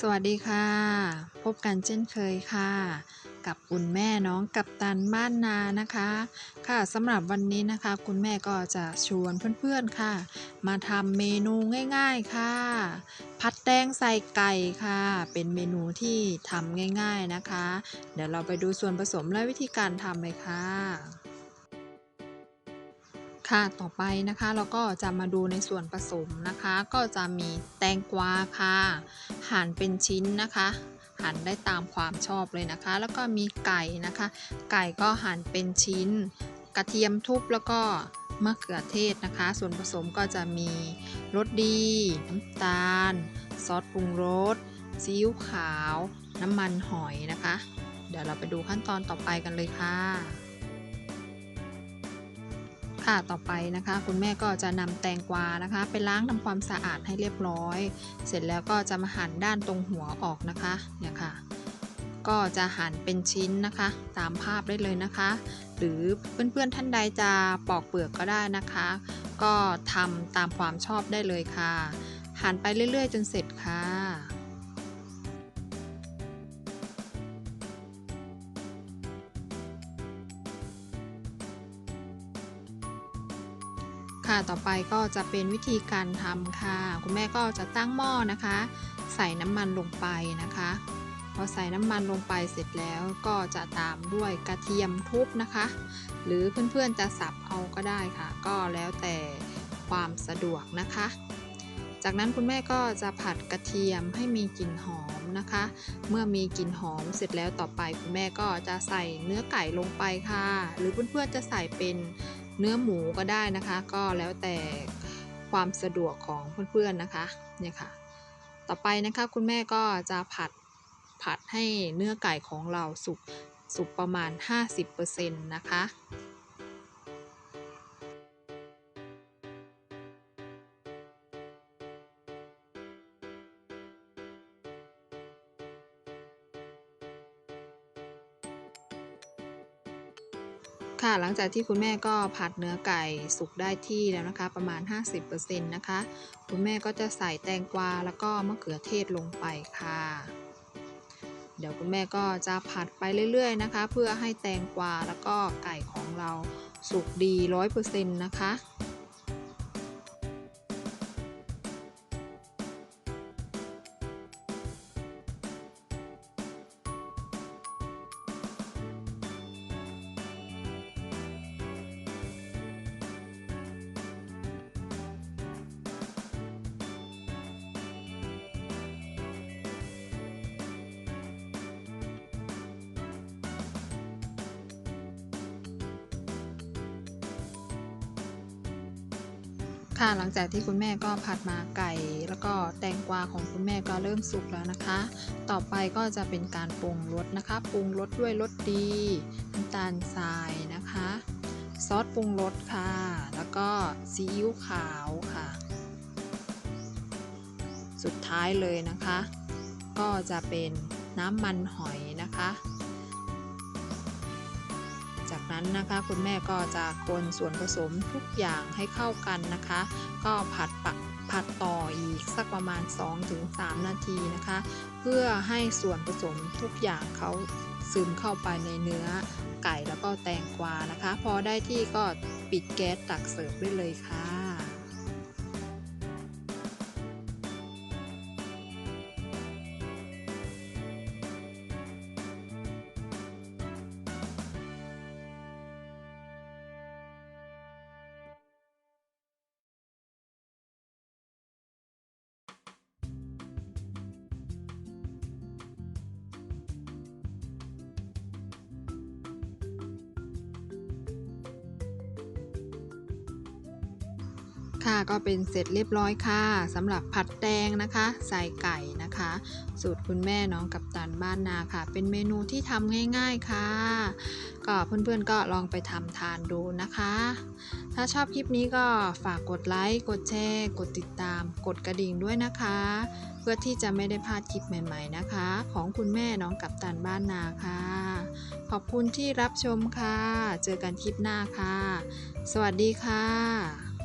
สวัสดีค่ะ พบกันเช่นเคยค่ะ กับคุณแม่น้องกับตันบ้านนานะคะ ค่ะสำหรับวันนี้นะคะ คุณแม่ก็จะชวนเพื่อนๆค่ะ มาทำเมนูง่ายๆค่ะ ผัดแตงใส่ไก่ค่ะ เป็นเมนูที่ทำง่าย ๆนะคะ เดี๋ยวเราไปดูส่วนผสมและวิธีการทำเลยค่ะ ค่ะต่อไปนะคะเราก็จะมาดูในส่วนผสมนะคะ ก็จะมีแตงกวาค่ะหั่นเป็นชิ้นนะคะ หั่นได้ตามความชอบเลยนะคะ แล้วก็มีไก่นะคะ ไก่ก็หั่นเป็นชิ้น กระเทียมทุบแล้วก็มะเขือเทศนะคะ ส่วนผสมก็จะมีรสดีน้ำตาล ซอสปรุงรสซีอิ๊วขาว น้ำมันหอยนะคะ เดี๋ยวเราไปดูขั้นตอนต่อไปกันเลยค่ะ ค่ะต่อไปนะคะ คุณแม่ก็จะนำแตงกวานะคะ ไปล้างทำความสะอาดให้เรียบร้อย เสร็จแล้วก็จะมาหั่นด้านตรงหัวออกนะคะเนี่ยค่ะ ก็จะหั่นเป็นชิ้นนะคะ ตามภาพได้เลยนะคะ หรือเพื่อนๆท่านใดจะปอกเปลือกก็ได้นะคะ ก็ทำตามความชอบได้เลยค่ะ หั่นไปเรื่อยๆ จนเสร็จค่ะ ค่ะต่อไปก็จะเป็นวิธีการทำค่ะ คุณแม่ก็จะตั้งหม้อนะคะ ใส่น้ำมันลงไปนะคะพอใส่น้ำมันลงไปเสร็จแล้วก็จะตามด้วยกระเทียมทุบนะคะ หรือเพื่อนๆจะสับเอาก็ได้ค่ะ ก็แล้วแต่ความสะดวกนะคะ จากนั้นคุณแม่ก็จะผัดกระเทียมให้มีกลิ่นหอมนะคะ เมื่อมีกลิ่นหอมเสร็จแล้วต่อไปคุณแม่ก็จะใส่เนื้อไก่ลงไปค่ะ หรือเพื่อนๆจะใส่เป็น เนื้อหมูก็ได้นะคะ ก็แล้วแต่ความสะดวกของเพื่อนๆนะคะเนี่ยค่ะ ต่อไปนะคะคุณแม่ก็จะผัดผัดให้เนื้อไก่ของเราสุกสุกประมาณ 50%นะคะ ค่ะหลังจากที่คุณแม่ก็ผัดเนื้อไก่สุกได้ที่แล้วนะคะ ประมาณ 50%นะคะ คุณแม่ก็จะใส่แตงกวาแล้วก็มะเขือเทศลงไปค่ะ เดี๋ยวคุณแม่ก็จะผัดไปเรื่อยๆนะคะ เพื่อให้แตงกวาแล้วก็ไก่ของเราสุกดี 100%นะคะ ค่ะหลังจากที่คุณแม่ก็ผัดมาไก่ แล้วก็แตงกวาของคุณแม่ก็เริ่มสุกแล้วนะคะ ต่อไปก็จะเป็นการปรุงรสนะคะปรุงรสด้วยรสดีน้ำตาลทรายนะคะ ซอสปรุงรสค่ะ แล้วก็ซีอิ๊วขาวค่ะ สุดท้ายเลยนะคะ ก็จะเป็นน้ำมันหอยนะคะ นั้นนะคะ คุณแม่ก็จะคนส่วนผสมทุกอย่างให้เข้ากันนะคะ ก็ผัดปะผัดต่ออีกสักประมาณ 2-3 นาทีนะคะ เพื่อให้ส่วนผสมทุกอย่างเขาซึมเข้าไปในเนื้อไก่แล้วก็แตงกวานะคะ พอได้ที่ก็ปิดแก๊สตักเสิร์ฟได้เลยค่ะ ค่ะก็เป็นเสร็จเรียบร้อยค่ะสำหรับผัดแตงนะคะใส่ไก่นะคะ สูตรคุณแม่น้องกับตันบ้านนาค่ะ เป็นเมนูที่ทำง่ายๆค่ะ ก็เพื่อนๆก็ลองไปทำทานดูนะคะ ถ้าชอบคลิปนี้ก็ฝากกดไลค์กดแชร์กดติดตาม กดกระดิ่งด้วยนะคะ เพื่อที่จะไม่ได้พลาดคลิปใหม่ ๆนะคะ ของคุณแม่น้องกับตันบ้านนาค่ะ ขอบคุณที่รับชมค่ะ เจอกันคลิปหน้าค่ะ สวัสดีค่ะ